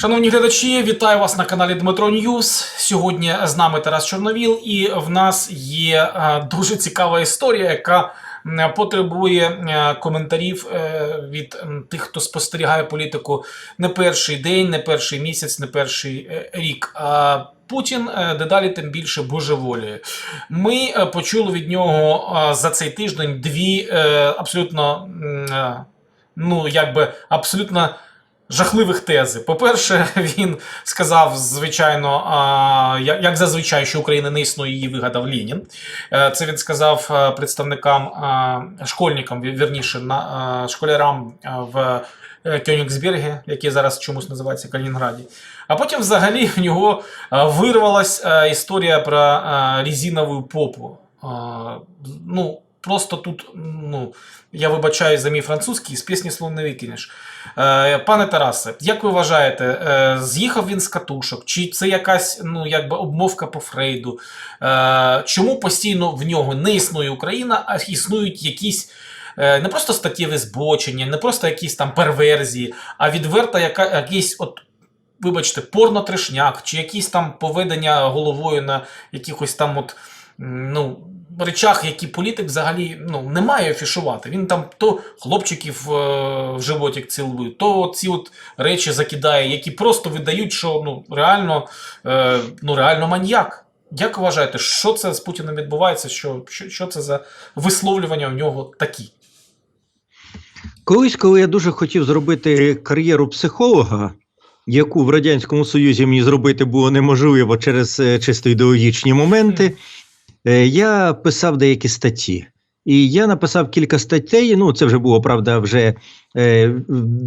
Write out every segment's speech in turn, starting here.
Шановні глядачі, вітаю вас на каналі Дмитро Ньюс. Сьогодні з нами Тарас Чорновіл, і в нас є е, дуже цікава історія, яка потребує е, коментарів е, від тих, хто спостерігає політику не перший день, не перший місяць, не перший рік. А Путін дедалі тим більше божеволіє. Ми почули від нього за цей тиждень дві абсолютно, ну якби абсолютно жахливих тези. По-перше, він сказав, звичайно, як зазвичай, що Україна не існує, її вигадав Ленін. Е, Це він сказав е, представникам, школьникам, вірніше, школярам в е, Кёнігсбергі, який зараз чомусь називається Калінінграді. А потім взагалі в нього вирвалась історія про а, резинову попу. Ну, просто тут, ну, я вибачаю за мій французький, з пісні слов не викинеш. Е, Пане Тарасе, як ви вважаєте, е, з'їхав він з катушок? Чи це якась ну, якби обмовка по Фрейду? Е, Чому постійно в нього не існує Україна, а існують якісь е, не просто статтєві збочення, не просто якісь там перверзії, а відверта яка, якийсь от. Вибачте, порнотрешняк, чи якісь там поведення головою на якихось там от, ну, речах, які політик взагалі ну, не має афішувати. Він там то хлопчиків е, в животик цілує, то ці от речі закидає, які просто видають, що ну, реально, е, ну, реально маньяк. Як вважаєте, що це з Путіним відбувається? Що, що, що це за висловлювання в нього такі? Колись, коли я дуже хотів зробити кар'єру психолога, яку в Радянському Союзі мені зробити було неможливо через е, чисто ідеологічні моменти, я писав деякі статті. І я написав кілька статей. Ну, це вже було правда, вже е,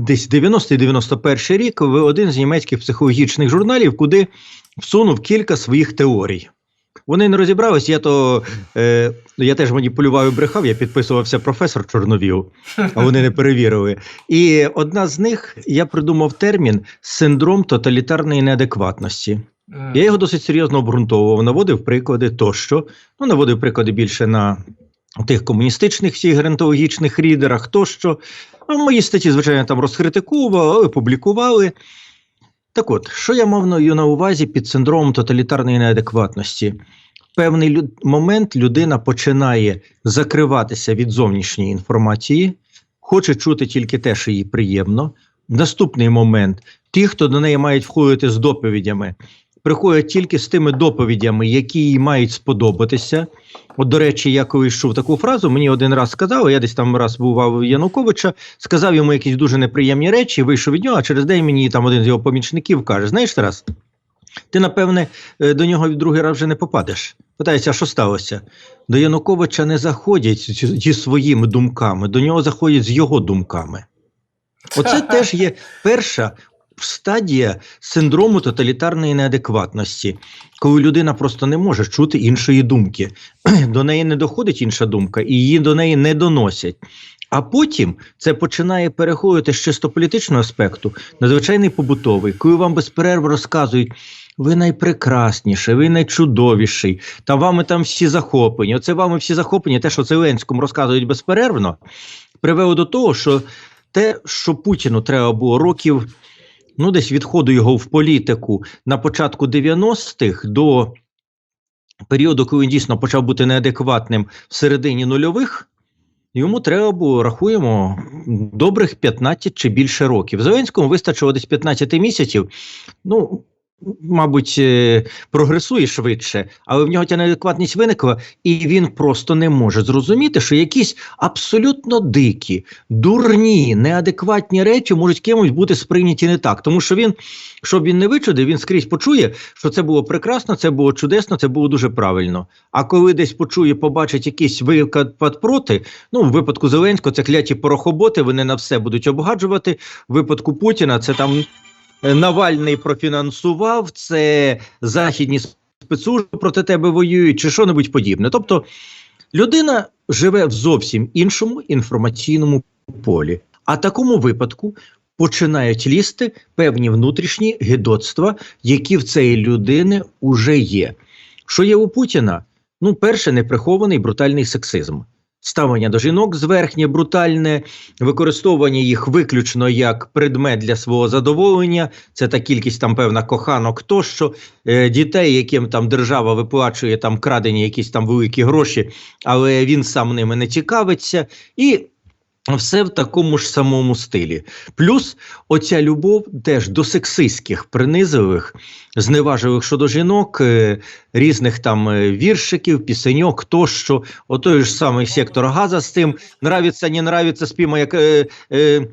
десь 90-91 рік в один з німецьких психологічних журналів, куди всунув кілька своїх теорій. Вони не розібрались, я то е, я теж маніпулював і брехав, я підписувався професор Чорновіл, а вони не перевірили. І одна з них я придумав термін синдром тоталітарної неадекватності. М, Я його досить серйозно обґрунтовував, наводив приклади тощо. Ну, наводив приклади більше на тих комуністичних всіх геронтологічних рідерах тощо. А мої статті, звичайно, там розкритикували, публікували. Так от, що я мав на увазі під синдромом тоталітарної неадекватності? Певний лю- момент людина починає закриватися від зовнішньої інформації, хоче чути тільки те, що їй приємно. Наступний момент ті, хто до неї мають входити з доповідями, приходять тільки з тими доповідями, які їй мають сподобатися. От, до речі, я колись чув таку фразу, мені один раз сказали, я десь там раз бував Януковича, сказав йому якісь дуже неприємні речі, вийшов від нього, а через день мені там один з його помічників каже: Знаєш, Тарас, ти, напевне, е, до нього в другий раз вже не попадеш. Питається, що сталося? До Януковича не заходять зі своїми думками, до нього заходять з його думками. Оце теж є перша стадія синдрому тоталітарної неадекватності, коли людина просто не може чути іншої думки. До неї не доходить інша думка, і її до неї не доносять. А потім це починає переходити з чисто політичного аспекту на звичайний побутовий, коли вам без перерви розказують. Ви найпрекрасніший, ви найчудовіший, та вами там всі захоплені. Оце вами всі захоплені, те, що Зеленському розказують безперервно, привело до того, що те, що Путіну треба було років, ну десь відходу його в політику на початку 90-х до періоду, коли він дійсно почав бути неадекватним в середині нульових. Йому треба було, рахуємо, добрих 15 чи більше років. Зеленському вистачило десь 15 місяців. Ну, мабуть, е, прогресує швидше, але в нього ця неадекватність виникла, і він просто не може зрозуміти, що якісь абсолютно дикі, дурні, неадекватні речі можуть кимось бути сприйняті не так. Тому що він, щоб він не вичудив, він скрізь почує, що це було прекрасно, це було чудесно, це було дуже правильно. А коли десь почує, побачить якийсь випад проти, ну в випадку Зеленського це кляті порохоботи, вони на все будуть обгаджувати. В випадку Путіна це там Навальний профінансував, це західні спецслужби проти тебе воюють, чи що-небудь подібне. Тобто людина живе в зовсім іншому інформаційному полі. А такому випадку починають лізти певні внутрішні гидоцтва, які в цієї людини вже є. Що є у Путіна? Ну, перше, неприхований брутальний сексизм. Ставлення до жінок зверхнє, брутальне, використовування їх виключно як предмет для свого задоволення. Це та кількість там певна коханок тощо, е, дітей, яким там держава виплачує там крадені якісь там великі гроші, але він сам ними не цікавиться. І все в такому ж самому стилі. Плюс оця любов теж до сексистських, принизливих, зневажливих щодо жінок, е, різних там е, віршиків, пісеньок тощо. Отой ж самий сектор газа з тим нравиться, не нравиться, спіма як е, е,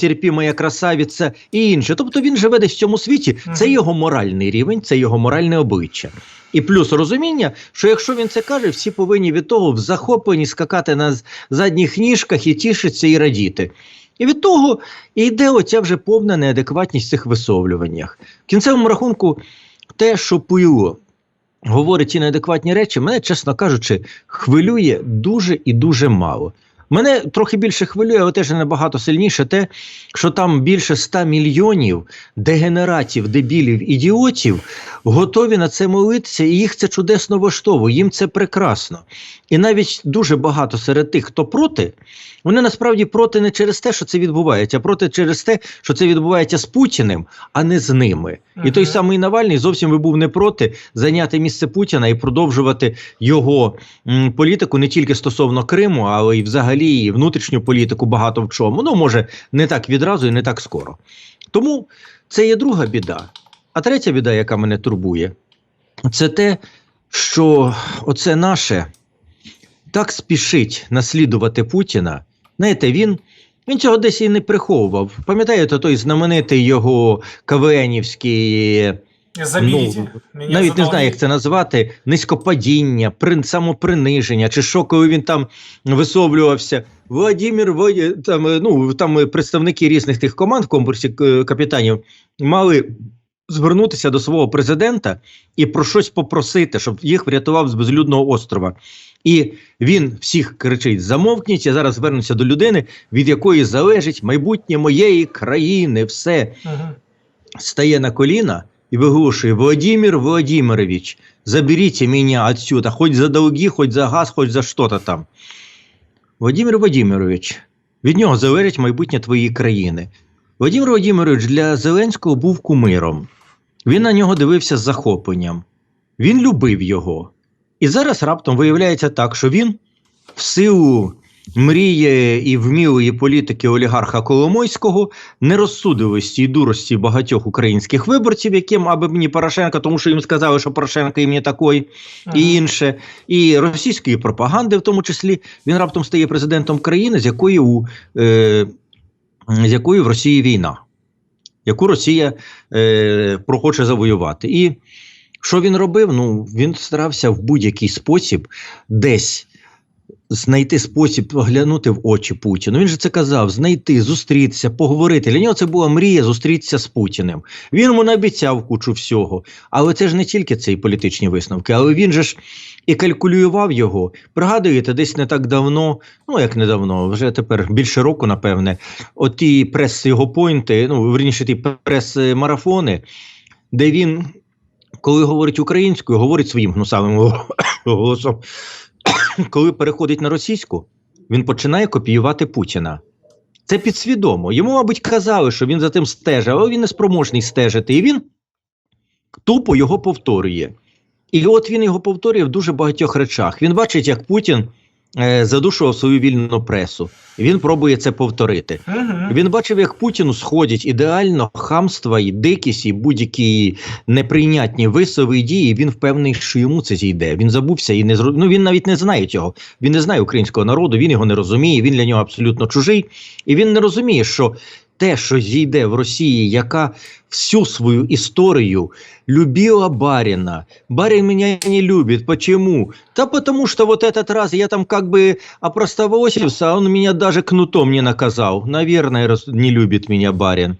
терпімая красавиця і інше. Тобто він живе десь в цьому світі. Це його моральний рівень, це його моральне обличчя. І плюс розуміння, що якщо він це каже, всі повинні від того в захопленні скакати на задніх ніжках і тішитися і радіти. І від того і йде оця вже повна неадекватність в цих висловлюваннях. В кінцевому рахунку, те, що Пуйло говорить ці неадекватні речі, мене, чесно кажучи, хвилює дуже і дуже мало. Мене трохи більше хвилює, але теж набагато сильніше те, що там більше 100 мільйонів дегенератів, дебілів, ідіотів готові на це молитися, і їх це чудесно влаштовує, їм це прекрасно. І навіть дуже багато серед тих, хто проти, вони насправді проти не через те, що це відбувається, а проти через те, що це відбувається з Путіним, а не з ними. І той самий Навальний зовсім би був не проти зайняти місце Путіна і продовжувати його м, політику не тільки стосовно Криму, але й взагалі і внутрішню політику багато в чому. Ну, може, не так відразу і не так скоро. Тому це є друга біда. А третя біда, яка мене турбує, це те, що оце наше так спішить наслідувати Путіна. Знаєте, він, він цього десь і не приховував. Пам'ятаєте, той знаменитий його КВНівський Заберіть. Ну, навіть не знаю, як це назвати, низькопадіння, прин, самоприниження, чи що, коли він там висловлювався. Владимир, Владі- там, е, ну, там е, представники різних тих команд в конкурсі е, капітанів мали звернутися до свого президента і про щось попросити, щоб їх врятував з безлюдного острова. І він всіх кричить: замовкніть, я зараз звернуся до людини, від якої залежить майбутнє моєї країни. Все Мгм. стає на коліна і виголошує Владимир Владимирович, заберіть мене отсюда, хоч за долги, хоч за газ, хоч за що-то там. Владимир Владимирович, від нього залежить майбутнє твоєї країни. Владимир Владимирович для Зеленського був кумиром. Він на нього дивився з захопленням. Він любив його. І зараз раптом виявляється так, що він в силу мрії і вмілої політики олігарха Коломойського, нерозсудливості і дурості багатьох українських виборців, яким аби мені Порошенка, тому що їм сказали, що Порошенко їм не такий, і інше, і російської пропаганди, в тому числі, він раптом стає президентом країни, з якої у е, з якою в Росії війна, яку Росія е, прохоче завоювати. І що він робив? Ну, він старався в будь-який спосіб десь знайти спосіб оглянути в очі Путіну. Він же це казав: знайти, зустрітися, поговорити. Для нього це була мрія зустрітися з Путіним. Він йому наобіцяв кучу всього. Але це ж не тільки ці політичні висновки, але він же ж і калькулював його. Пригадуєте, десь не так давно, ну як недавно, вже тепер більше року, напевне, оті прес його пойнти, ну верніше ті прес-марафони, де він, коли говорить українською, говорить своїм гнусавим голосом. Коли переходить на російську, він починає копіювати Путіна. Це підсвідомо. Йому, мабуть, казали, що він за тим стежить, але він не спроможний стежити. І він тупо його повторює. І от він його повторює в дуже багатьох речах. Він бачить, як Путін задушував свою вільну пресу. Він пробує це повторити. Мгм. Він бачив, як Путіну сходять ідеально хамства і дикість, і будь-які неприйнятні висови і дії. Він впевнений, що йому це зійде. Він забувся і не зро... ну, він навіть не знає цього. Він не знає українського народу, він його не розуміє. Він для нього абсолютно чужий. І він не розуміє, що те, що зійде в Росії, яка всю свою історію любила барина. Барин меня не любит. Почему? Да потому что вот этот раз я там как бы опростоволосился, а он меня даже кнутом не наказал. Наверное, не любит меня барин.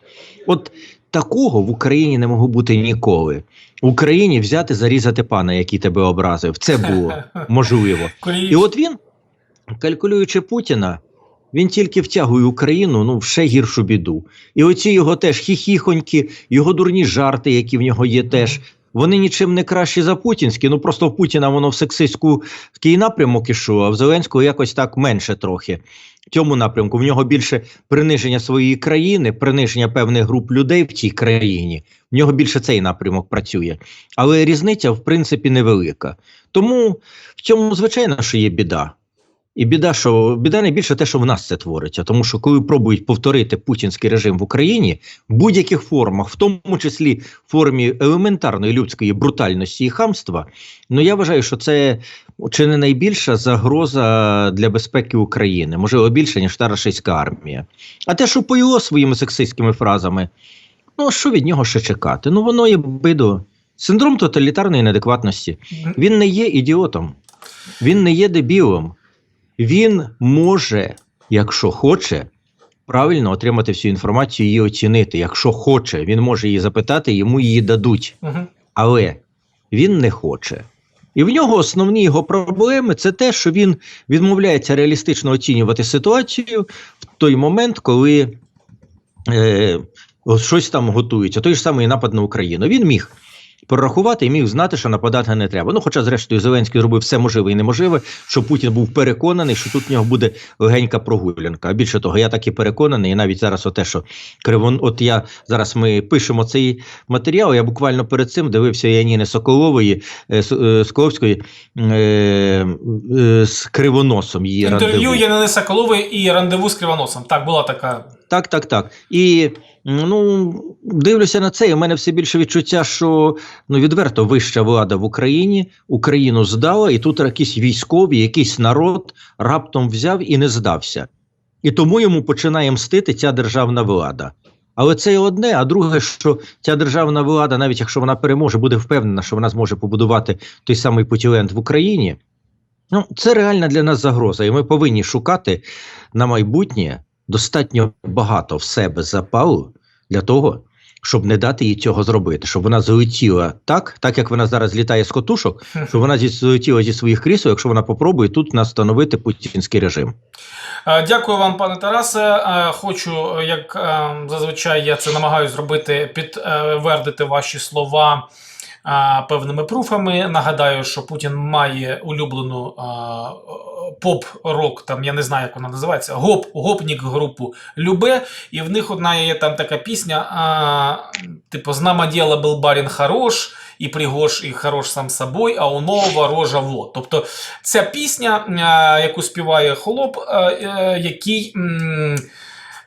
От такого в Україні не могло бути ніколи. В Україні взяти, зарізати пана, який тебе образив. Це було можливо. І от він, калькулюючи Путіна, він тільки втягує Україну ну, в ще гіршу біду. І оці його теж хіхіхоньки, його дурні жарти, які в нього є теж, вони нічим не кращі за путінські. Ну просто в Путіна воно в сексистський напрямок ішло, а в Зеленського якось так менше трохи. В цьому напрямку в нього більше приниження своєї країни, приниження певних груп людей в цій країні. В нього більше цей напрямок працює. Але різниця, в принципі, невелика. Тому в цьому, звичайно, що є біда. І біда, що біда найбільше те, що в нас це твориться. Тому що коли пробують повторити путінський режим в Україні в будь-яких формах, в тому числі в формі елементарної людської брутальності і хамства, ну я вважаю, що це чи не найбільша загроза для безпеки України, можливо, більше ніж та російська армія. А те, що поїло своїми сексистськими фразами, ну що від нього ще чекати? Ну воно є бидо. Синдром тоталітарної неадекватності. Він не є ідіотом, він не є дебілом. Він може, якщо хоче, правильно отримати всю інформацію і її оцінити. Якщо хоче, він може її запитати, йому її дадуть. Але він не хоче. І в нього основні його проблеми це те, що він відмовляється реалістично оцінювати ситуацію в той момент, коли е, щось там готується. Той ж самий напад на Україну. Він міг прорахувати і міг знати, що нападати не треба. Ну, хоча, зрештою, Зеленський зробив все можливе і неможливе, що Путін був переконаний, що тут в нього буде легенька прогулянка. А більше того, я так і переконаний, і навіть зараз, оте, що Кривон, от я зараз ми пишемо цей матеріал. Я буквально перед цим дивився Яніни Соколової е, е, Соколовської е, е, з кривоносом. Її Інтерв'ю рандеву. Соколової і рандеву з Кривоносом. Так, була така. Так, так, так. І ну, дивлюся на це, і в мене все більше відчуття, що ну, відверто вища влада в Україні Україну здала, і тут якісь військові, якийсь народ раптом взяв і не здався. І тому йому починає мстити ця державна влада. Але це і одне, а друге, що ця державна влада, навіть якщо вона переможе, буде впевнена, що вона зможе побудувати той самий Путіленд в Україні. Ну, це реальна для нас загроза, і ми повинні шукати на майбутнє достатньо багато в себе запалу для того, щоб не дати їй цього зробити, щоб вона залетіла так, так як вона зараз літає з котушок, щоб вона залетіла зі своїх крісел, якщо вона попробує тут настановити путінський режим. Дякую вам, пане Тарасе. Хочу, як е, зазвичай я це намагаюся зробити, підтвердити ваші слова певними пруфами. Нагадаю, що Путін має улюблену поп-рок, там я не знаю, як вона називається, гоп, гопнік групу Любе. І в них одна є там така пісня, е, типу «Знамо діло был барин хорош. І Пригош, і хорош сам собою, а у нового рожа во. Тобто ця пісня, яку співає холоп, е, який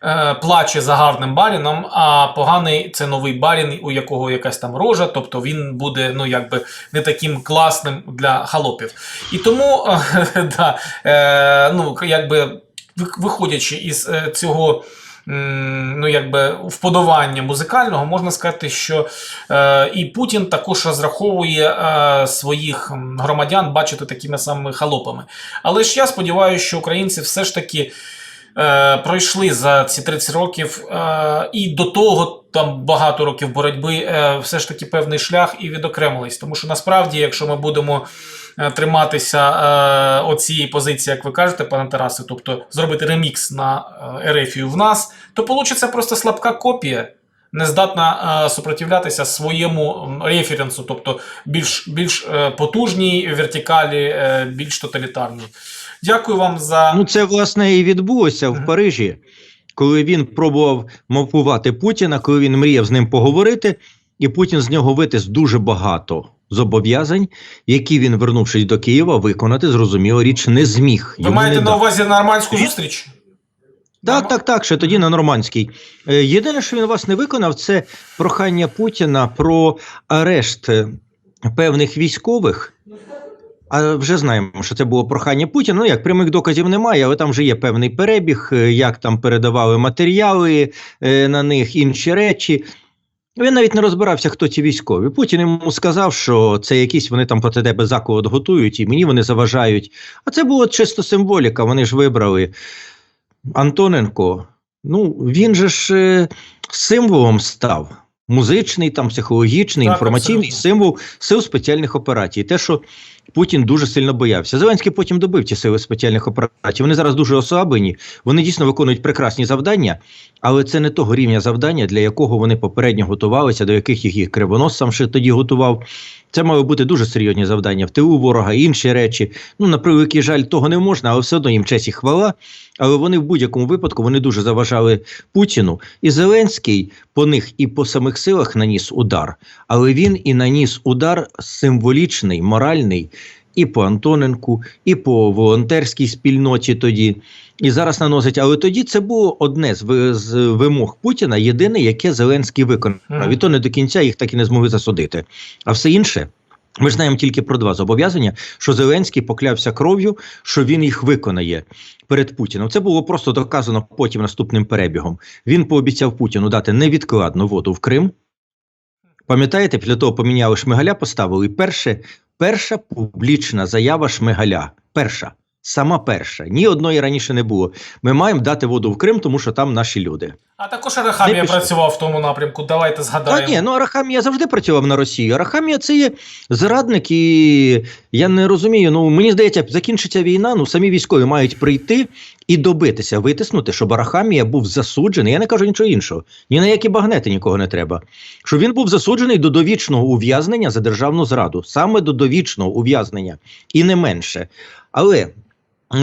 е, плаче за гарним баріном, а поганий це новий барін, у якого якась там рожа, тобто він буде ну, якби не таким класним для холопів. І тому, е, да, е, ну, якби виходячи із е, цього. Ну, якби вподобання музикального, можна сказати, що е, і Путін також розраховує е, своїх громадян бачити такими самими халопами. Але ж я сподіваюся, що українці все ж таки е, пройшли за ці 30 років е, і до того там багато років боротьби, е, все ж таки певний шлях і відокремились. Тому що насправді, якщо ми будемо е, триматися е, оцієї позиції, як ви кажете, пане Тарасе, тобто зробити ремікс на е, Ерефію в нас, то вийде просто слабка копія. Не здатна е, супротивлятися своєму референсу, тобто більш, більш е, потужній вертикалі, е, більш тоталітарній. Дякую вам за Ну, це власне і відбулося в Парижі, коли він пробував мовпувати Путіна, коли він мріяв з ним поговорити, і Путін з нього витис дуже багато зобов'язань, які він, вернувшись до Києва, виконати, зрозуміло, річ не зміг. Ви Йому маєте на увазі нормандську зустріч? Так, так, так, ще тоді на Нормандській. Е, Єдине, що він вас не виконав, це прохання Путіна про арешт е, певних військових. А вже знаємо, що це було прохання Путіна. Ну як прямих доказів немає, але там вже є певний перебіг, е, як там передавали матеріали е, на них, інші речі. Він навіть не розбирався, хто ці військові. Путін йому сказав, що це якісь вони там проти тебе заколот готують, і мені вони заважають. А це було чисто символіка. Вони ж вибрали Антоненко. Ну, він же ж е, символом став. музичний, там психологічний, Так, інформаційний абсолютно. символ сил спеціальних операцій. Те, що Путін дуже сильно боявся. Зеленський потім добив ці сили спеціальних операцій. Вони зараз дуже ослаблені. Вони дійсно виконують прекрасні завдання, але це не того рівня завдання, для якого вони попередньо готувалися, до яких їх, їх кривонос сам ще тоді готував. Це мали бути дуже серйозні завдання в тилу ворога, інші речі. Ну, на превеликий жаль, того не можна, але все одно їм честь і хвала. Але вони в будь-якому випадку вони дуже заважали Путіну. І Зеленський по них і по самих силах наніс удар. Але він і наніс удар символічний, моральний і по Антоненку, і по волонтерській спільноті тоді. І зараз наносить. Але тоді це було одне з, вимог Путіна, єдине, яке Зеленський виконав. І то не до кінця їх так і не змогли засудити. А все інше. Ми ж знаємо тільки про два зобов'язання, що Зеленський поклявся кров'ю, що він їх виконає перед Путіним. Це було просто доказано потім наступним перебігом. Він пообіцяв Путіну дати невідкладну воду в Крим. Пам'ятаєте, після того поміняли Шмигаля, поставили перше, перша публічна заява Шмигаля. Перша. Сама перша. Ні одної раніше не було. Ми маємо дати воду в Крим, тому що там наші люди. А також Арахамія працював в тому напрямку. Давайте згадаємо. Та ні, ну Арахамія завжди працював на Росію. Арахамія це є зрадник, і я не розумію. Ну мені здається, закінчиться війна. Ну самі військові мають прийти і добитися, витиснути, щоб Арахамія був засуджений. Я не кажу нічого іншого. Ні на які багнети нікого не треба. Щоб він був засуджений до довічного ув'язнення за державну зраду, саме до довічного ув'язнення, і не менше. Але.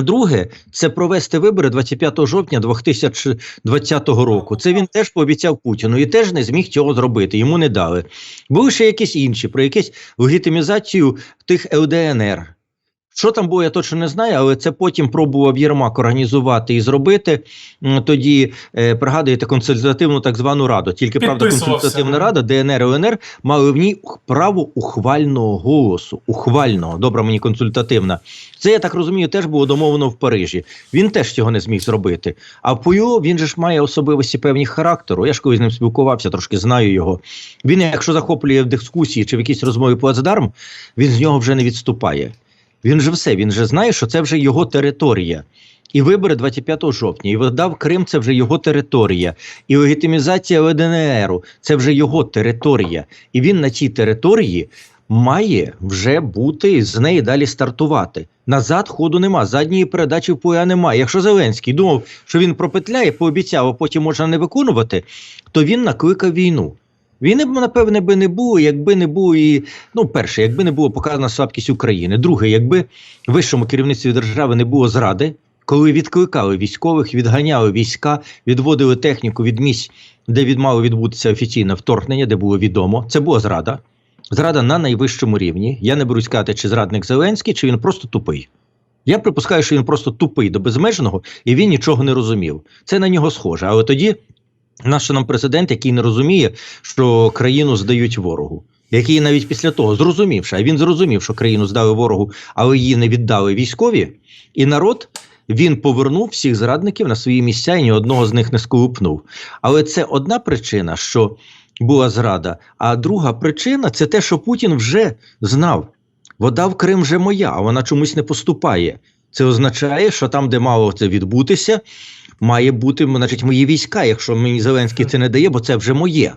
Друге, це провести вибори 25 жовтня 2020 року. Це він теж пообіцяв Путіну і теж не зміг цього зробити. Йому не дали. Були ще якісь інші про якусь легітимізацію тих ЛДНР. Що там було, я точно не знаю, але це потім пробував Єрмак організувати і зробити. Тоді е, пригадуєте консультативну так звану раду. Тільки правда, консультативна рада, ДНР ЛНР мали в ній право ухвального голосу. Ухвального, добра мені консультативна. Це я так розумію, теж було домовлено в Парижі. Він теж цього не зміг зробити. А Пуйо, він же ж має особливості певні характеру. Я ж коли з ним спілкувався, трошки знаю його. Він, якщо захоплює в дискусії чи в якійсь розмові плацдарм, він з нього вже не відступає. Він же все, він же знає, що це вже його територія. І вибори 25 жовтня, і видав Крим це вже його територія, і легітимізація ЛДНРу це вже його територія. І він на цій території має вже бути з неї далі стартувати. Назад ходу нема, задньої передачі в ПУЯ немає. Якщо Зеленський думав, що він пропетляє, пообіцяв, а потім можна не виконувати, то він накликав війну. Війни б, напевне, би не було, якби не було і ну, перше, якби не було показана слабкість України. Друге, якби вищому керівництві держави не було зради, коли відкликали військових, відганяли війська, відводили техніку від місць, де від мало відбутися офіційне вторгнення, де було відомо, це була зрада. Зрада на найвищому рівні. Я не берусь сказати, чи зрадник Зеленський, чи він просто тупий. Я припускаю, що він просто тупий до безмежного і він нічого не розумів. Це на нього схоже. Але тоді наш нам президент, який не розуміє, що країну здають ворогу, який навіть після того зрозумівши, а він зрозумів, що країну здали ворогу, але її не віддали військові, і народ. Він повернув всіх зрадників на свої місця і ні одного з них не сколупнув. Але це одна причина, що була зрада. А друга причина це те, що Путін вже знав. Вода в Крим вже моя, а вона чомусь не поступає. Це означає, що там, де мало це відбутися, має бути значить, мої війська, якщо мені Зеленський це не дає, бо це вже моє.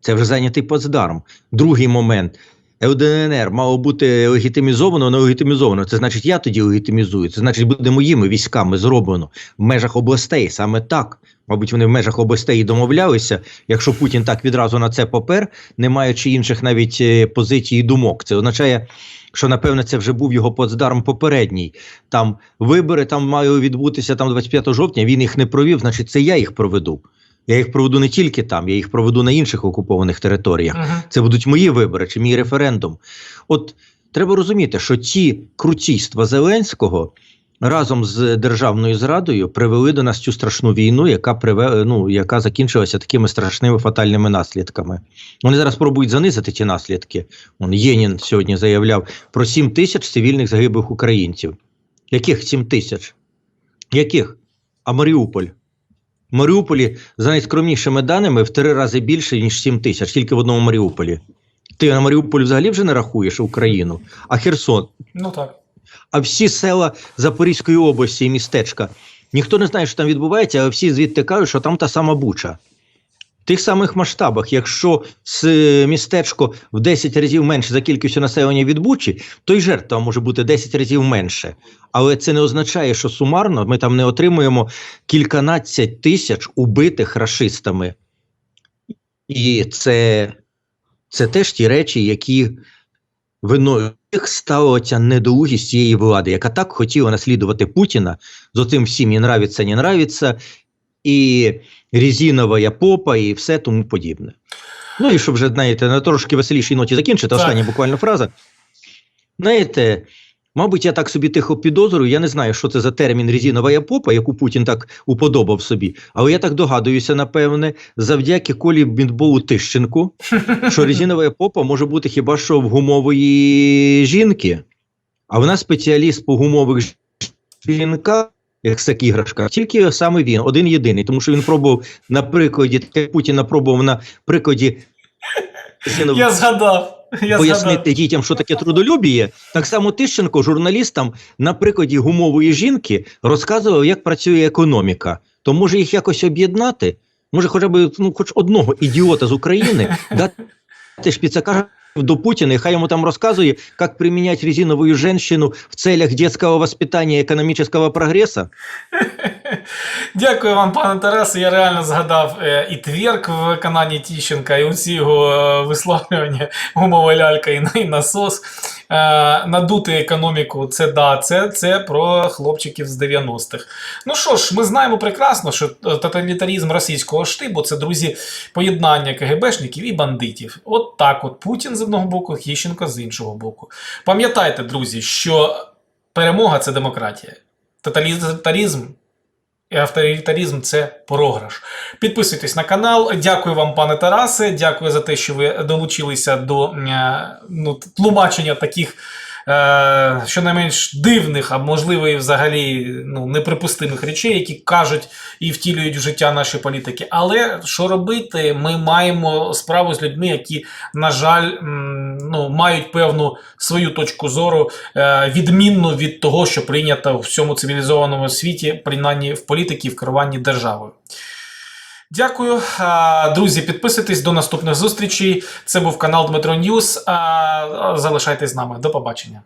Це вже зайнятий плацдарм. Другий момент. ЛДНР мало бути легітимізовано, не легітимізовано. Це значить, я тоді легітимізую. Це значить, буде моїми військами зроблено в межах областей. Саме так. Мабуть, вони в межах областей домовлялися. Якщо Путін так відразу на це попер, не маючи інших навіть е, позицій і думок. Це означає, що напевне це вже був його плацдарм попередній. Там вибори там мали відбутися там 25 жовтня. Він їх не провів, значить, це я їх проведу. Я їх проведу не тільки там, я їх проведу на інших окупованих територіях. Мгм. Це будуть мої вибори чи мій референдум. От треба розуміти, що ці крутійства Зеленського разом з державною зрадою привели до нас цю страшну війну, яка приве, ну, яка закінчилася такими страшними фатальними наслідками. Вони зараз пробують занизити ці наслідки. Он Єнін сьогодні заявляв про 7 тисяч цивільних загиблих українців. Яких 7 тисяч? Яких? А Маріуполь? Маріуполі за найскромнішими даними в три рази більше, ніж 7 тисяч, тільки в одному Маріуполі. Ти на Маріуполь взагалі вже не рахуєш Україну, а Херсон. Ну так. А всі села Запорізької області і містечка. Ніхто не знає, що там відбувається, але всі звідти кажуть, що там та сама буча. Тих самих масштабах. Якщо містечко в 10 разів менше за кількістю населення від Бучі, то й жертв там може бути 10 разів менше. Але це не означає, що сумарно ми там не отримуємо кільканадцять тисяч убитих рашистами. І це, це теж ті речі, які виною їх стала ця недолугість цієї влади, яка так хотіла наслідувати Путіна з отим всім і нравиться, не нравиться, і резинова попа, і все тому подібне. Ну і щоб вже, знаєте, на трошки веселішій ноті закінчити, остання буквально фраза. Знаєте, мабуть, я так собі тихо підозрюю, я не знаю, що це за термін резинова попа, яку Путін так уподобав собі, але я так догадуюся, напевне, завдяки колі бінтболу Тищенку, що резинова попа може бути хіба що в гумової жінки, а вона спеціаліст по гумових жінках, як з іграшках, тільки саме він, один єдиний, тому що він пробував на прикладі, Путіна пробував на прикладі Я згадав. Я пояснити згадав. дітям, що таке трудолюбіє. Так само Тищенко журналістам на прикладі гумової жінки розказував, як працює економіка. То може їх якось об'єднати? Може, хоча б ну, хоч одного ідіота з України дати шпіцака до Путіна, і хай йому там розказує, як приміняти резинову женщину в целях детского воспитания и экономического прогресса. Дякую вам, пане Тарасе. Я реально згадав е, і Тверк в виконанні Тіщенка, і усі його е, висловлювання гумова лялька і, на- і насос. Е, надути економіку, це да, це, це про хлопчиків з 90-х. Ну що ж, ми знаємо прекрасно, що е, тоталітарізм російського штибу це друзі поєднання КГБшників і бандитів. От так, от Путін з одного боку, Хіщенко з іншого боку. Пам'ятайте, друзі, що перемога це демократія. Тоталітарізм і авторитарізм це програш. Підписуйтесь на канал. Дякую вам, пане Тарасе. Дякую за те, що ви долучилися до е, ну, тлумачення таких. Е, Щонайменш дивних, а можливо, і взагалі ну, неприпустимих речей, які кажуть і втілюють в життя наші політики. Але що робити? Ми маємо справу з людьми, які, на жаль, ну, мають певну свою точку зору, е, відмінну від того, що прийнято в всьому цивілізованому світі, принаймні в політиці, в керуванні державою. Дякую, друзі. Підписуйтесь до наступних зустрічей. Це був канал Дмитро Ньюс. Залишайтесь з нами. До побачення.